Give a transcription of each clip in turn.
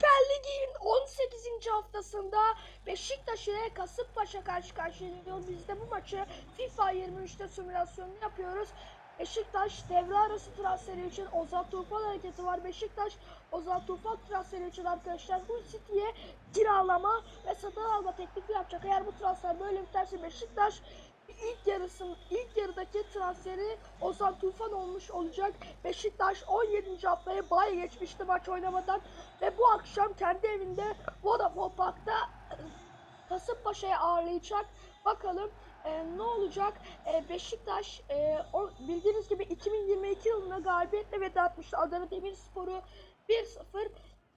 Süper Lig'in 18. haftasında Beşiktaş ile Kasımpaşa karşı karşıya geliyor. Biz de bu maçı FIFA 23'te simülasyonunu yapıyoruz. Beşiktaş devre arası transferi için Ozan Tufan hareketi var. Beşiktaş Ozan Tufan transferi için arkadaşlar Hull City'ye kiralama ve satın alma teklifi yapacak. Eğer bu transfer böyle biterse Beşiktaş ilk yarısın ilk yarıdaki transferi Ozan Tufan olmuş olacak. Beşiktaş 17. haftaya bay geçmişti maç oynamadan ve bu akşam kendi evinde Vodafone Park'ta Kasımpaşa'yı ağırlayacak. Bakalım e, ne olacak? E, Beşiktaş e, o, bildiğiniz gibi 2022 yılında galibiyetle veda etmişti Adana Demirspor'u 1-0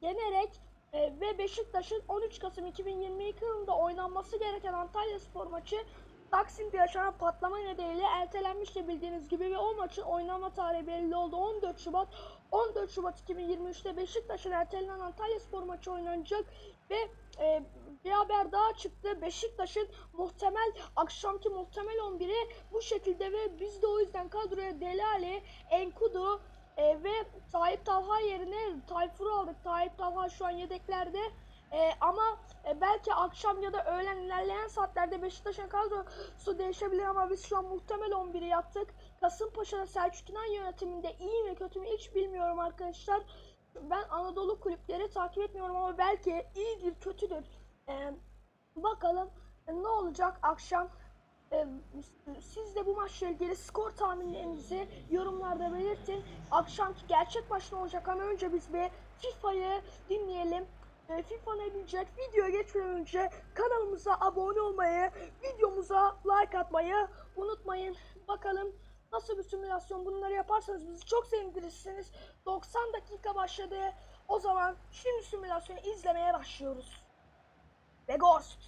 yenerek e, ve Beşiktaş'ın 13 Kasım 2022 yılında oynanması gereken Antalya Spor maçı Taksim'de yaşanan patlama nedeniyle ertelenmişti bildiğiniz gibi ve o maçın oynanma tarihi belli oldu. 14 Şubat 14 Şubat 2023'te Beşiktaş'ın ertelenen Antalya Spor maçı oynanacak ve e, bir haber daha çıktı. Beşiktaş'ın muhtemel akşamki muhtemel 11'i bu şekilde ve biz de o yüzden kadroya Delali, Enkudu e, ve Tayyip Talha yerine Tayfur'u aldık. Tayyip Talha şu an yedeklerde. E, ama e, belki akşam ya da öğlen ilerleyen saatlerde Beşiktaş'ın kadrosu değişebilir ama biz şu an muhtemel 11'i yaptık. Kasımpaşa'da Selçuk İnan yönetiminde iyi mi kötü mü hiç bilmiyorum arkadaşlar. Ben Anadolu kulüpleri takip etmiyorum ama belki iyidir kötüdür. E, bakalım e, ne olacak akşam. E, siz de bu maçla ilgili skor tahminlerinizi yorumlarda belirtin. Akşamki gerçek maç ne olacak ama önce biz bir FIFA'yı dinleyelim. FIFA ne diyecek? Videoya geçmeden önce kanalımıza abone olmayı, videomuza like atmayı unutmayın. Bakalım nasıl bir simülasyon bunları yaparsanız bizi çok sevindirirsiniz. 90 dakika başladı. O zaman şimdi simülasyonu izlemeye başlıyoruz. Ve Ghost.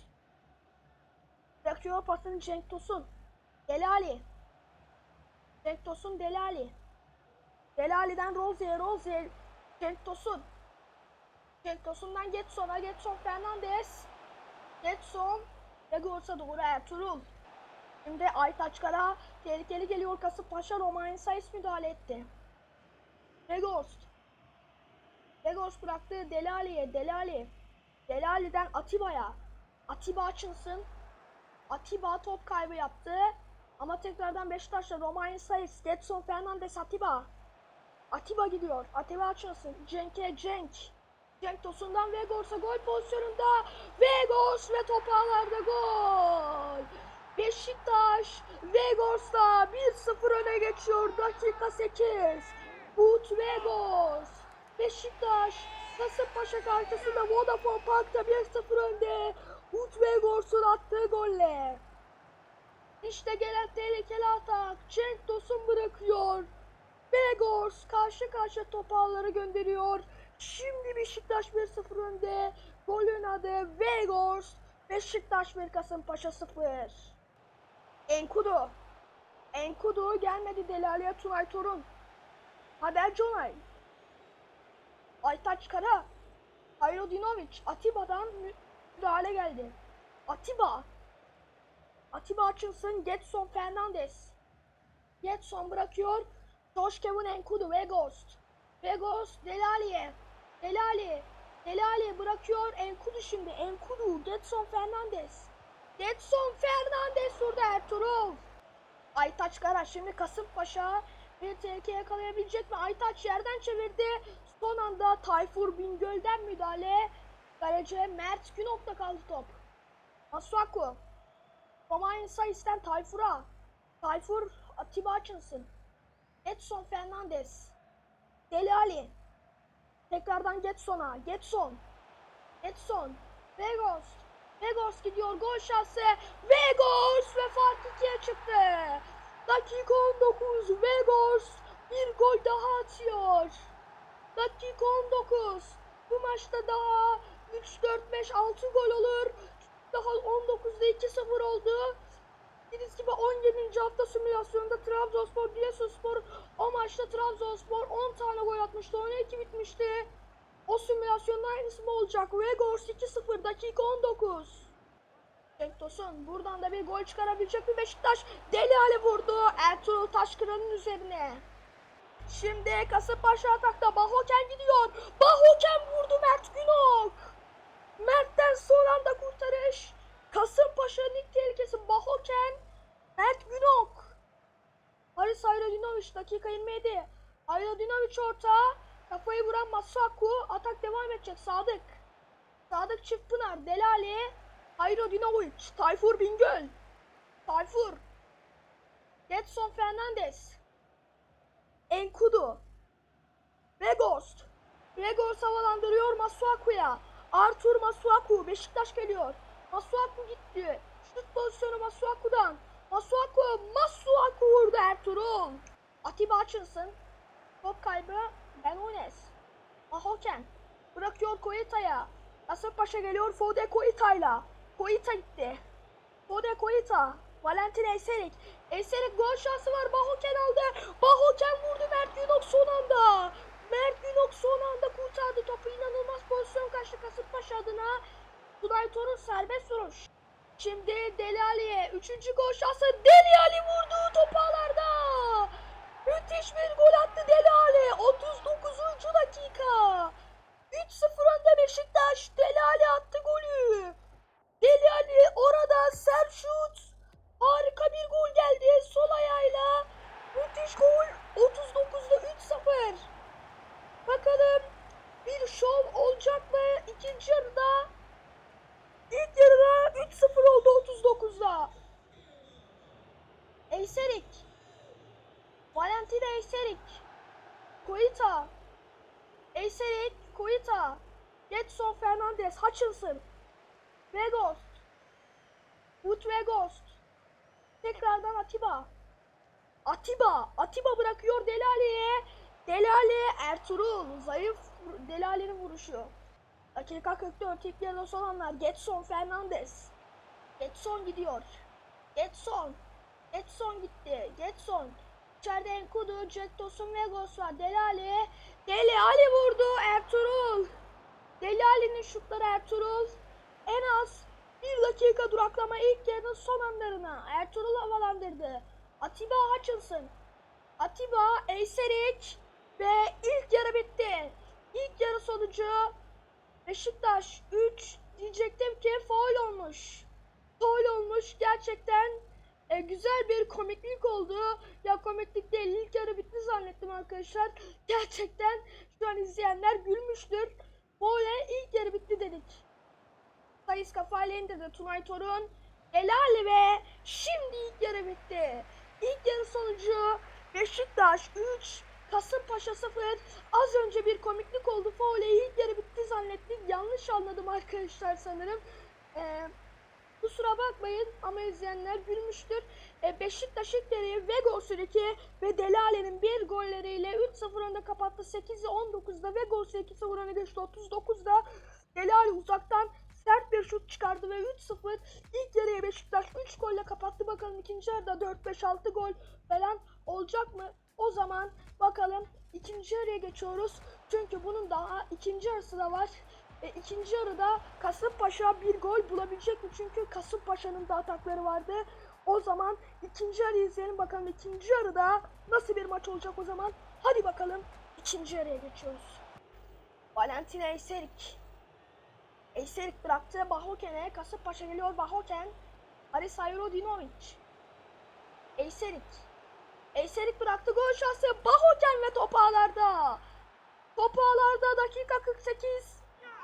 Bırakıyor pasını Cenk Tosun. Delali. Cenk Tosun Delali. Delali'den Rozier, Rozier. Cenk Tosun. Cenk Tosun'dan Getson'a, Getson Fernandez. Getson ve Gors'a doğru Ertuğrul. Şimdi Aytaç Kara tehlikeli geliyor Kasımpaşa Romain Sayıs müdahale etti. Vegorst. Vegorst bıraktı Delali'ye. Delali. Delali'den Atiba'ya. Atiba açılsın. Atiba top kaybı yaptı. Ama tekrardan Beşiktaş'ta Romain Sayıs, Getson Fernandez Atiba. Atiba gidiyor. Atiba açılsın. Cenk'e Cenk. Cenk Tosun'dan Vegors'a gol pozisyonunda. Vegors ve top ağlarda gol. Beşiktaş Vegors'la 1-0 öne geçiyor. Dakika 8. Ut Vegors. Beşiktaş Kasımpaşa karşısında Vodafone Park'ta 1-0 önde. Ut Vegors'un attığı golle. İşte gelen tehlikeli atak. Cenk Tosun bırakıyor. Vegors karşı karşı top ağları gönderiyor. Şimdi Beşiktaş 1-0 önde. Golün adı Vegors. Beşiktaş 1 Kasımpaşa 0. Enkudu. Enkudu gelmedi Delali'ye Tunay Torun. Haber Conay. Aytaç Kara. Ayrodinovic. Atiba'dan müdahale geldi. Atiba. Atiba açılsın. Getson Fernandez. Getson bırakıyor. Josh Kevin Enkudu. Vegost. Vegost Delali'ye. Delali. Delali bırakıyor. Enkudu şimdi. Enkudu. Getson Fernandez. Getson Fernandez vurdu Ertuğrul. Aytaç Kara şimdi Kasımpaşa bir tehlike yakalayabilecek mi? Aytaç yerden çevirdi. Son anda Tayfur Bingöl'den müdahale. Kaleci Mert Günok'ta kaldı top. Masuaku. Romain Sayıs'tan Tayfur'a. Tayfur Atiba açılsın. Edson Fernandez. Deli Ali. Tekrardan Getson'a. Getson. Getson. Vegos. Vegos gidiyor. Gol şansı. Vegos ve fark ikiye çıktı. Dakika 19. Vegos bir gol daha atıyor. Dakika 19. Bu maçta daha 3, 4, 5, 6 gol olur. Daha 19'da 2-0 oldu bildiğiniz gibi 17. hafta simülasyonunda Trabzonspor, Giresunspor o maçta Trabzonspor 10 tane gol atmıştı. 12 bitmişti. O simülasyonda aynısı mı olacak? Vegors 2-0 dakika 19. Cenk Tosun buradan da bir gol çıkarabilecek mi Beşiktaş? Deli Ali vurdu Ertuğrul Taşkıran'ın üzerine. Şimdi Kasımpaşa atakta Bahoken gidiyor. Bahoken vurdu Mert Günok. Mert'ten son anda kurtarış. Kasımpaşa'nın ilk tehlikesi Bahoken Mert Günok. Haris Ayradinovic dakika 27. Ayradinovic orta. Kafayı vuran Masuaku. Atak devam edecek Sadık. Sadık çift Çiftpınar. Delali. Ayradinovic. Tayfur Bingöl. Tayfur. Getson Fernandez. Enkudu. Vegost. Vegost havalandırıyor Masuaku'ya. Artur Masuaku. Beşiktaş geliyor. Masuaku gitti. Şut pozisyonu Masuaku'dan. Masuaku. Masuaku vurdu Ertuğrul. Atiba Hutchinson. Top kaybı Benones. Mahoken. Bırakıyor Koita'ya. Kasımpaşa geliyor Fode Koita'yla. Koita gitti. Fode Koita. Valentin Eyserik. Eyserik gol şansı var. Bahoken aldı. Bahoken vurdu Mert Günok son anda. Mert Günok son anda kurtardı topu. İnanılmaz pozisyon kaçtı Kasımpaşa adına. Kuday Torun serbest vuruş. Şimdi Deli Ali'ye. Üçüncü gol şansı. Deli Ali vurdu topu ağlarda. Müthiş bir gol attı Deli Ali. 39. dakika. 3-0 önde Beşiktaş. Deli Ali attı golü. Deli Ali orada sert şut. Harika bir gol geldi sol ayağıyla. Müthiş gol. 39'da 3-0. Bakalım bir şov olacak mı ikinci yarıda? İlk yarıda 3-0 oldu 39'da. Eyserik. Valentina Eyserik. Koita. Eyserik. Koita. Getson Fernandez. Hutchinson. Vegost. Wood Vegost. Tekrardan Atiba. Atiba. Atiba bırakıyor Delali'ye. Delali Ertuğrul. Zayıf Delali'nin vuruşu. Dakika 44 ilk yarıda son anlar. Getson Fernandez. Getson gidiyor. Getson. Getson gitti. Getson. İçeride Enkudu, Jack Tosun Vegos var. Delali. Deli Ali vurdu. Ertuğrul. Deli Ali'nin şutları Ertuğrul. En az bir dakika duraklama ilk yarının son anlarına. Ertuğrul havalandırdı. Atiba Hutchinson. Atiba Eyserik. Ve ilk yarı bitti. İlk yarı sonucu Beşiktaş 3 diyecektim ki foul olmuş. Foul olmuş gerçekten e, güzel bir komiklik oldu. Ya komiklik değil ilk yarı bitti zannettim arkadaşlar. Gerçekten şu an izleyenler gülmüştür. Böyle ilk yarı bitti dedik. Sayıs kafayla indirdi Tunay Torun. Helal ve şimdi ilk yarı bitti. İlk yarı sonucu Beşiktaş 3, Kasımpaşa 0. Az önce bir komiklik oldu. Foul'e ilk yarı bitti zannettik. Yanlış anladım arkadaşlar sanırım. Ee, kusura bakmayın ama izleyenler gülmüştür. Ee, Beşiktaş ilk yarıyı Vegos 2 ve Delale'nin bir golleriyle 3-0 önde kapattı. 8'i 19'da Vegos 2-0 öne geçti. 39'da Delale uzaktan sert bir şut çıkardı ve 3-0 ilk yarıya Beşiktaş 3 golle kapattı. Bakalım ikinci yarıda 4-5-6 gol falan olacak mı? O zaman bakalım ikinci yarıya geçiyoruz. Çünkü bunun daha ikinci yarısı da var. E, ikinci yarıda Kasımpaşa bir gol bulabilecek mi? Çünkü Kasımpaşa'nın da atakları vardı. O zaman ikinci yarıyı izleyelim bakalım ikinci yarıda nasıl bir maç olacak o zaman. Hadi bakalım ikinci yarıya geçiyoruz. Valentina Eyserik. Eyserik bıraktı Bahoken'e. Kasımpaşa geliyor Bahoken. Aris Ayrodinovic. Eyserik. Eyserik bıraktı gol şansı. Bahoken ve top ağlarda. Top ağlarda dakika 48.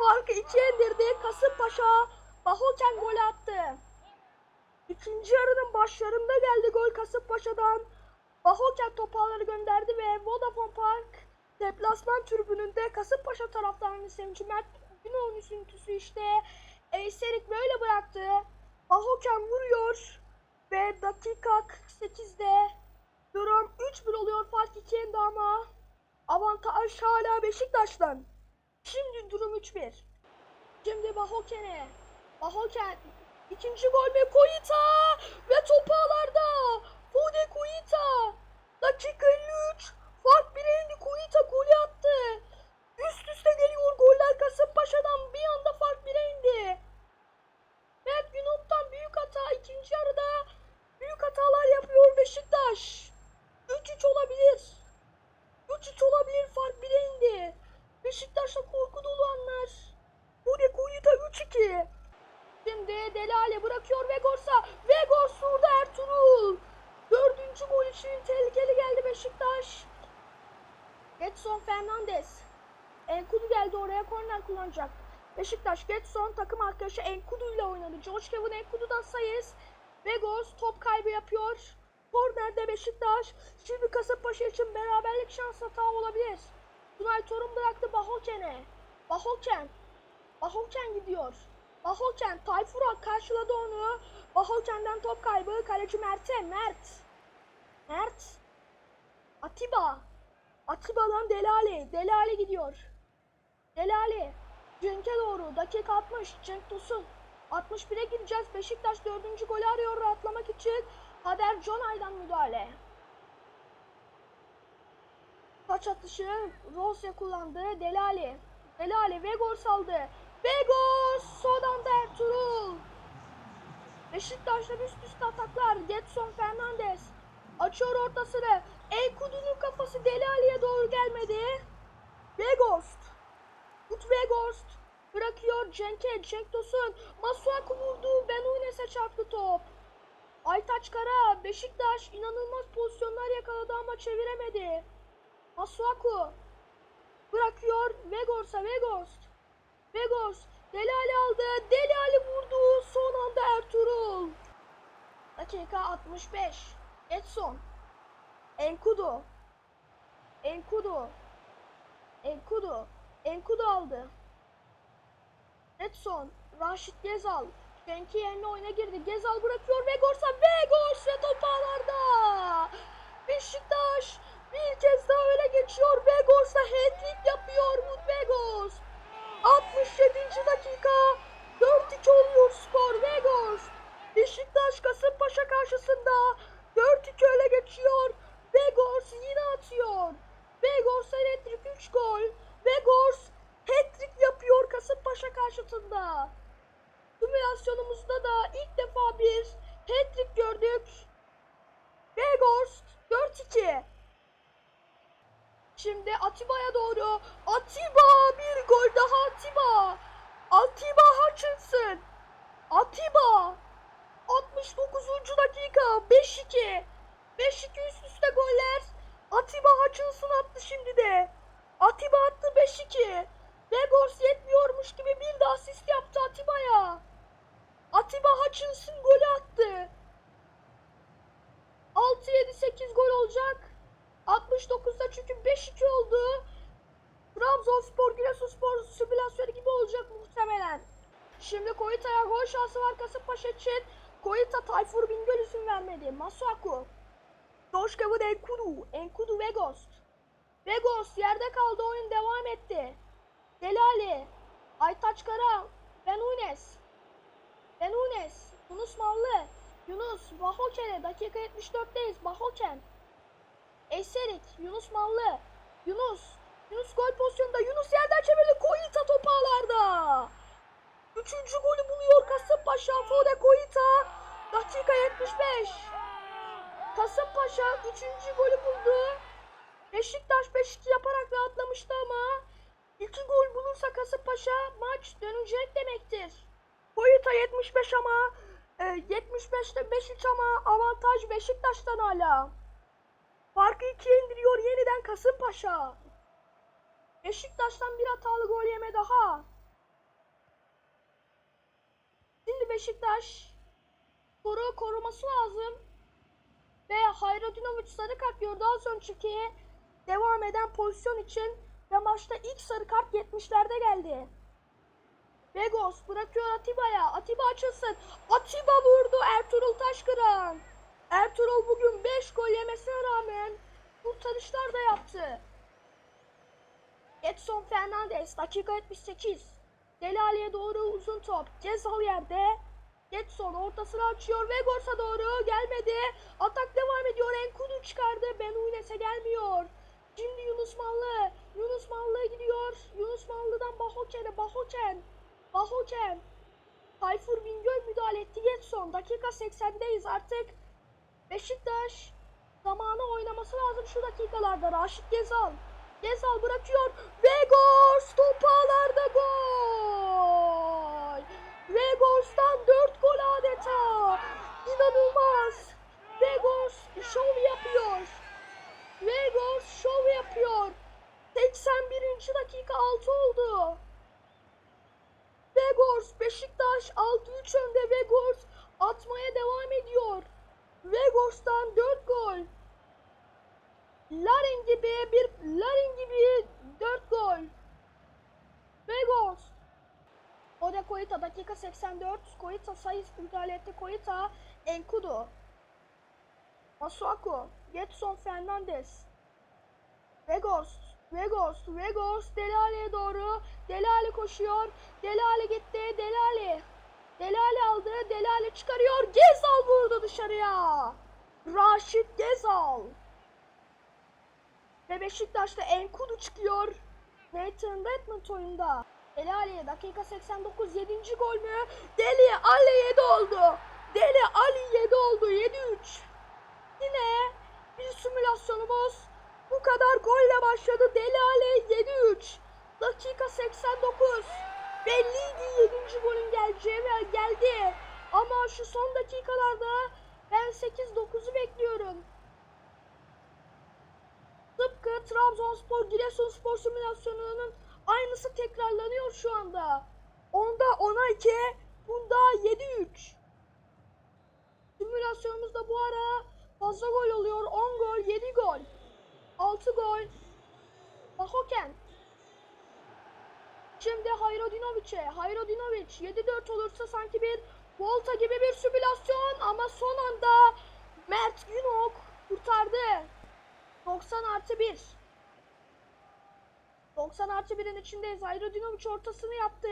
Farkı 2'ye indirdi. Kasımpaşa Bahoken gol attı. İkinci yarının başlarında geldi gol Kasımpaşa'dan. Bahoken top ağları gönderdi ve Vodafone Park deplasman tribününde Kasımpaşa taraftarının sevinci Mert Günok'un üzüntüsü işte. Eyserik böyle bıraktı. Bahoken vuruyor. Ve dakika 48'de durum 3-1 oluyor fark 2'ye indi ama avantaj hala Beşiktaş'tan. Şimdi durum 3-1. Şimdi Bahoken'e. Bahoken ikinci gol ve Koyita ve top ağlarda. Fode Koyita. Dakika 53. Fark 1'e indi Koyita golü attı. Üst üste geliyor goller Kasımpaşa'dan bir anda fark 1'e indi. Mert Günok'tan büyük hata ikinci yarıda büyük hatalar yapıyor Beşiktaş. 3-3 olabilir. 3-3 olabilir fark 1'e indi. Beşiktaş'ta korku dolu anlar. Bu ne Koyuta 3-2. Şimdi Delale bırakıyor Vegors'a. Vegors vurdu Ertuğrul. Dördüncü gol için tehlikeli geldi Beşiktaş. Getson Fernandez. Enkudu geldi oraya korner kullanacak. Beşiktaş Getson takım arkadaşı Enkudu ile oynadı. George Kevin Enkudu'dan sayız. Vegos top kaybı yapıyor. Kornerde Beşiktaş. Şimdi Kasımpaşa için beraberlik şans hata olabilir. Tunay Torun bıraktı Bahoken'e. Bahoken. Bahoken gidiyor. Bahoken Tayfur'a karşıladı onu. Bahoken'den top kaybı. Kaleci Mert'e. Mert. Mert. Atiba. Atiba'dan Delali. Delali gidiyor. Delali. Cenk'e doğru. Dakika 60. Cenk Tosun. 61'e gireceğiz. Beşiktaş dördüncü golü arıyor rahatlamak için. Haber Jonay'dan müdahale. Taç atışı Rosya kullandı. Delali. Delali Vegor saldı. Vegor son anda Ertuğrul. Beşiktaş'ta üst üste ataklar. Getson Fernandez. Açıyor ortasını. Enkudu'nun kafası Delali'ye doğru gelmedi. Vegost. Ut Vegost. Bırakıyor Cenk'e. Cenk Tosun. Masuaku vurdu. Benunes'e çarptı top. Aytaç Kara. Beşiktaş inanılmaz pozisyonlar yakaladı ama çeviremedi. Masuaku. Bırakıyor. Vegors'a Vegost. Vegors. Delali aldı. Delali vurdu. Son anda Ertuğrul. Dakika 65. Edson. Enkudu. Enkudu. Enkudu. Enkudu aldı. Edson. Raşit Gezal. Fenki yerine oyuna girdi. Gezal bırakıyor Vegors'a. Vegors ve top ağlarda. Beşiktaş bir kez daha öne geçiyor. Vegors'a hat-trick yapıyor Wood Vegors. 67. dakika 4-2 oluyor skor Vegors. Beşiktaş Kasımpaşa karşısında 4-2 öne geçiyor. Vegors yine atıyor. Vegors hat-trick 3 gol. Vegors hat-trick yapıyor Kasımpaşa karşısında. Simülasyonumuzda da ilk defa bir hat-trick gördük. Vegors 4-2. Şimdi Atiba'ya doğru. Atiba bir gol daha Atiba. Atiba Hutchinson. Atiba. 69. dakika 5-2. 5-2 üst üste goller. Atiba Hutchinson attı şimdi de. Atiba attı 5-2. Vegors yetmiyormuş gibi bir de asist yaptı Atiba'ya. Atiba Hutchinson golü attı. 6-7-8 gol olacak. 69'da çünkü 5-2 oldu. Trabzonspor, Giresunspor simülasyonu gibi olacak muhtemelen. Şimdi Koyita'ya gol şansı var Kasımpaşa için. Koyita Tayfur Bingöl izin vermedi. Masuaku. Doşkavud Enkudu. Enkudu Vegost. Vegost yerde kaldı oyun devam etti. Delali. Aytaç Kara. Benunes. Benunes. Yunus Mallı. Yunus. Bahoken'e dakika 74'teyiz. Bahoken. Eserik, Yunus Mallı, Yunus, Yunus gol pozisyonunda, Yunus yerden çevirdi, Koyita top ağlarda. Üçüncü golü buluyor Kasımpaşa, Fode Koyita, dakika 75. Kasımpaşa üçüncü golü buldu. Beşiktaş 5-2 yaparak rahatlamıştı ama iki gol bulursa Kasımpaşa maç dönecek demektir. Koyita 75 ama e, 75'te 5-3 ama avantaj Beşiktaş'tan hala. Farkı ikiye indiriyor yeniden Kasımpaşa. Beşiktaş'tan bir hatalı gol yeme daha. Şimdi Beşiktaş skoru koruması lazım. Ve Hayradinovic sarı kart gördü az önceki devam eden pozisyon için ve maçta ilk sarı kart 70'lerde geldi. Vegos bırakıyor Atiba'ya. Atiba açılsın. Atiba vurdu Ertuğrul Taşkıran. Ertuğrul bugün 5 gol yemesine rağmen kurtarışlar da yaptı. Edson Fernandez dakika 78. Delali'ye doğru uzun top. Gezal yerde. Getson ortasını açıyor. Vegors'a doğru gelmedi. Atak devam ediyor. Enkudu çıkardı. Benunes'e gelmiyor. Şimdi Yunus Mallı. Yunus Mallı gidiyor. Yunus Mallı'dan Bahoken'e. Bahoken. Bahoken. Tayfur Bingöl müdahale etti. Getson. Dakika 80'deyiz artık. Beşiktaş zamanı oynaması lazım şu dakikalarda. Raşit Gezal. Gezal bırakıyor. Vegors top ağlarda gol. Vegors'tan 4 gol adeta. İnanılmaz. Vegors şov yapıyor. Vegors şov yapıyor. 6 oldu. Vegors Beşiktaş 6-3 önde Vegors atmaya devam ediyor. Vegors'tan 4 gol. Larin gibi bir Larin gibi 4 gol. Vegors. Ode Koita dakika 84. Koita sayı müdahale etti. Koita Enkudu. Masuaku. Getson Fernandez. Vegors. Vegors. Vegors Delale'ye doğru. Delale koşuyor. Delale gitti. Delale. Delale aldı. Delale çıkarıyor. Gezal vurdu dışarıya. Raşit Gezal. Ve Beşiktaş'ta Enkudu çıkıyor. Nathan Redmond oyunda. Delali dakika 89 7. gol mü? Deli Ali 7 oldu. Deli Ali 7 oldu 7-3. Yine bir simülasyonumuz bu kadar golle başladı. Deli Ali 7-3. Dakika 89. Belliydi 7. golün geleceği ve geldi. Ama şu son dakikalarda ben 8-9'u bekliyorum. Tıpkı Trabzonspor Giresunspor simülasyonunun aynısı tekrarlanıyor şu anda. Onda 10'a 2, bunda 7-3. Simülasyonumuzda bu ara fazla gol oluyor. 10 gol, 7 gol. 6 gol. Bahoken. Şimdi Hayrodinovic'e. Hayrodinovic 7-4 olursa sanki bir Volta gibi bir simülasyon ama son anda Mert Günok kurtardı. 90 artı 1. 90 artı 1'in içindeyiz. Hayrodinovic ortasını yaptı.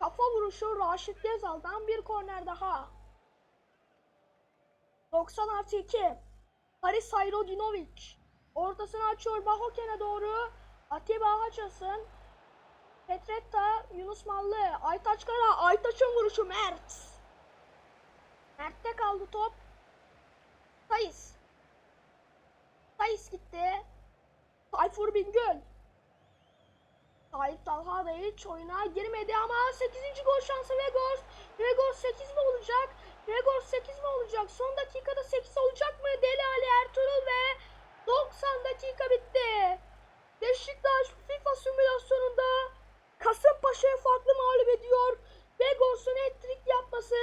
Kafa vuruşu Raşit Gezal'dan bir korner daha. 90 artı 2. Haris Hayrodinovic. Ortasını açıyor Bahoken'e doğru. Atiba Haçasın. Petretta, Yunus Mallı, Aytaç Kara, Aytaç'ın vuruşu Mert. Mert'te kaldı top. Sayıs. Sayıs gitti. Tayfur Bingöl. Tayyip Talha da hiç oyuna girmedi ama 8. gol şansı Vegors. Vegors 8 mi olacak? Vegors 8 mi olacak? Son dakikada 8 olacak mı? Deli Ali Ertuğrul ve 90 dakika bitti. Beşiktaş FIFA simülasyonunda Kasımpaşa'ya farklı mağlup ediyor. Vegors'un hat-trick yapması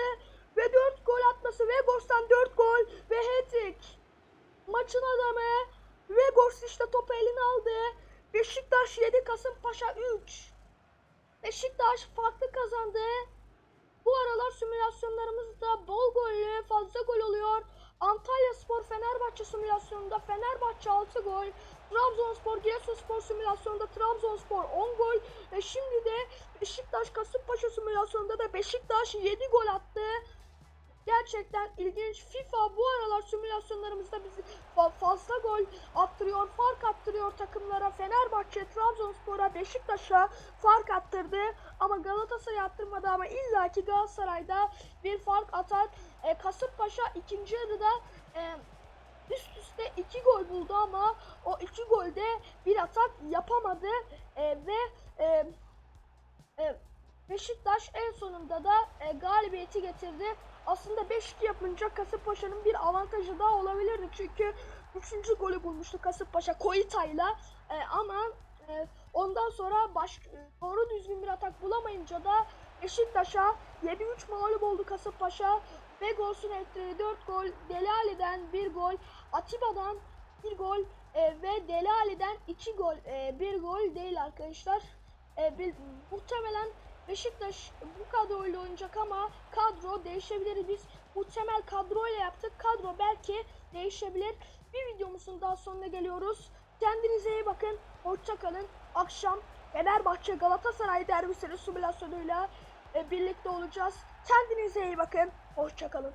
ve 4 gol atması. Vegors'tan 4 gol ve hat-trick. Maçın adamı Vegors işte topu eline aldı. Beşiktaş 7 Kasımpaşa 3. Beşiktaş farklı kazandı. Bu aralar simülasyonlarımızda bol gollü fazla gol oluyor. Antalya Spor Fenerbahçe simülasyonunda Fenerbahçe 6 gol. Trabzonspor Giresunspor simülasyonunda Trabzonspor 10 gol. Ve şimdi de Beşiktaş Kasımpaşa simülasyonunda da Beşiktaş 7 gol attı. Gerçekten ilginç. FIFA bu aralar simülasyonlarımızda bizi fa- fazla gol attırıyor, fark attırıyor takımlara. Fenerbahçe, Trabzonspor'a, Beşiktaş'a fark attırdı. Ama Galatasaray attırmadı ama illaki Galatasaray'da bir fark atar. E, Kasımpaşa ikinci yarıda e, üst üste iki gol buldu ama o iki golde bir atak yapamadı E, ve e, e, Beşiktaş en sonunda da e, galibiyeti getirdi. Aslında 5-2 yapınca Kasımpaşa'nın bir avantajı daha olabilirdi. Çünkü 3. golü bulmuştu Kasımpaşa Koita'yla. E, ama e, ondan sonra baş, e, doğru düzgün bir atak bulamayınca da Beşiktaş'a 7-3 mağlup oldu Kasımpaşa. Ve golsün ettiği 4 gol, Delali'den 1 gol, Atiba'dan 1 gol e, ve Delali'den 2 gol. E, 1 gol değil arkadaşlar. E, bir, muhtemelen Beşiktaş bu kadroyla oynayacak ama kadro değişebilir. Biz muhtemel kadroyla yaptık. Kadro belki değişebilir. Bir videomuzun daha sonuna geliyoruz. Kendinize iyi bakın. Hoşça kalın. Akşam Fenerbahçe Galatasaray derbisinin simülasyonuyla e, birlikte olacağız. Kendinize iyi bakın. Hoşça kalın.